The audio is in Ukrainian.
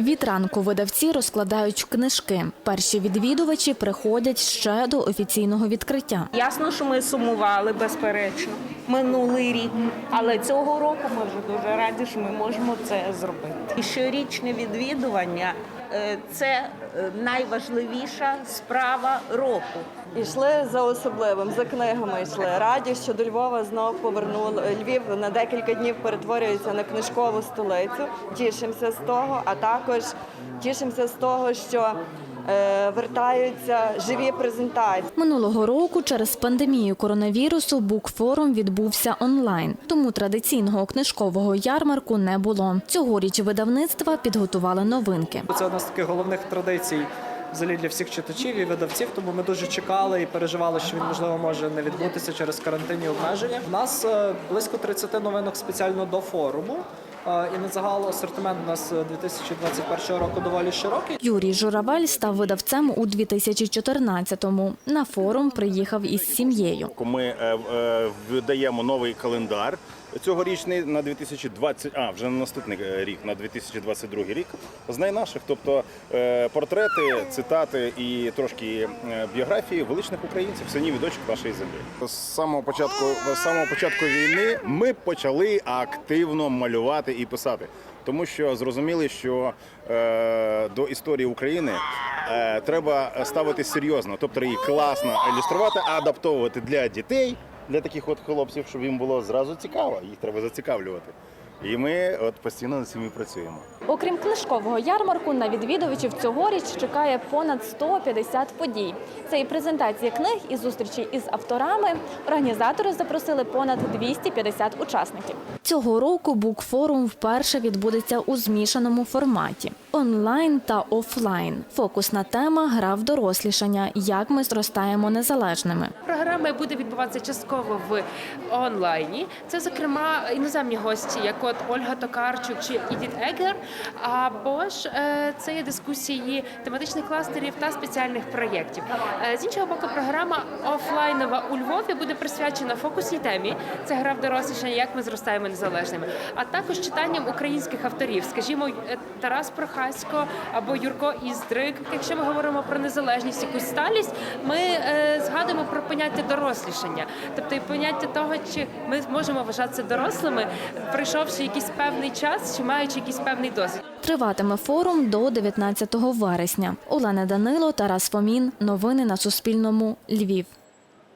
Від ранку видавці розкладають книжки. Перші відвідувачі приходять ще до офіційного відкриття. Ясно, що ми сумували, безперечно, минулий рік. Але цього року ми вже дуже раді, що ми можемо це зробити. І щорічне відвідування е, це е, найважливіша справа року. Йшли за особливим, за книгами йшли. Раді, що до Львова знов повернули. Львів на декілька днів перетворюється на книжкову столицю. Тішимося з того, а також тішимося з того, що вертаються живі презентації. Минулого року через пандемію коронавірусу букфорум відбувся онлайн, тому традиційного книжкового ярмарку не було. Цьогоріч видавництва підготували новинки. Це одна з таких головних традицій взагалі для всіх читачів і видавців. Тому ми дуже чекали і переживали, що він можливо може не відбутися через карантинні обмеження. У нас е, близько 30 новинок спеціально до форуму. Е, І на загал асортимент у нас е, 2021 року доволі широкий. Юрій Журавель став видавцем у 2014-му. На форум приїхав із сім'єю. Ми е, е, видаємо новий календар цьогорічний на 2020, а вже на наступний е, рік, на 2022 рік. З найнаших, тобто е, портрети, цитати і трошки е, біографії величних українців, синів і дочок нашої землі. З самого початку, з самого початку війни ми почали активно малювати і писати. Тому що зрозуміли, що е, до історії України е, треба ставити серйозно, тобто її класно ілюструвати, а адаптовувати для дітей, для таких от хлопців, щоб їм було зразу цікаво, їх треба зацікавлювати. І ми от постійно над цим і працюємо. Окрім книжкового ярмарку, на відвідувачів цьогоріч чекає понад 150 подій. Це і презентація книг, і зустрічі із авторами. Організатори запросили понад 250 учасників. Цього року букфорум вперше відбудеться у змішаному форматі онлайн та офлайн. Фокусна тема гра в дорослішання. Як ми зростаємо незалежними. Програма буде відбуватися частково в онлайні. Це, зокрема, іноземні гості, як от Ольга Токарчук чи Ідіт Егер. Або ж е, це є дискусії тематичних кластерів та спеціальних проєктів. Е, З іншого боку, програма офлайнова у Львові буде присвячена фокусній темі. Це гра в дорослішання, як ми зростаємо незалежними, а також читанням українських авторів, скажімо, е, Тарас Прохасько або Юрко Іздрик. Якщо ми говоримо про незалежність, якусь сталість, ми е, згадуємо про поняття дорослішання, тобто і поняття того, чи ми можемо вважатися дорослими, пройшовши якийсь певний час, чи маючи якийсь певний досвід. Триватиме форум до 19 вересня. Олена Данило, Тарас Фомін. Новини на Суспільному. Львів.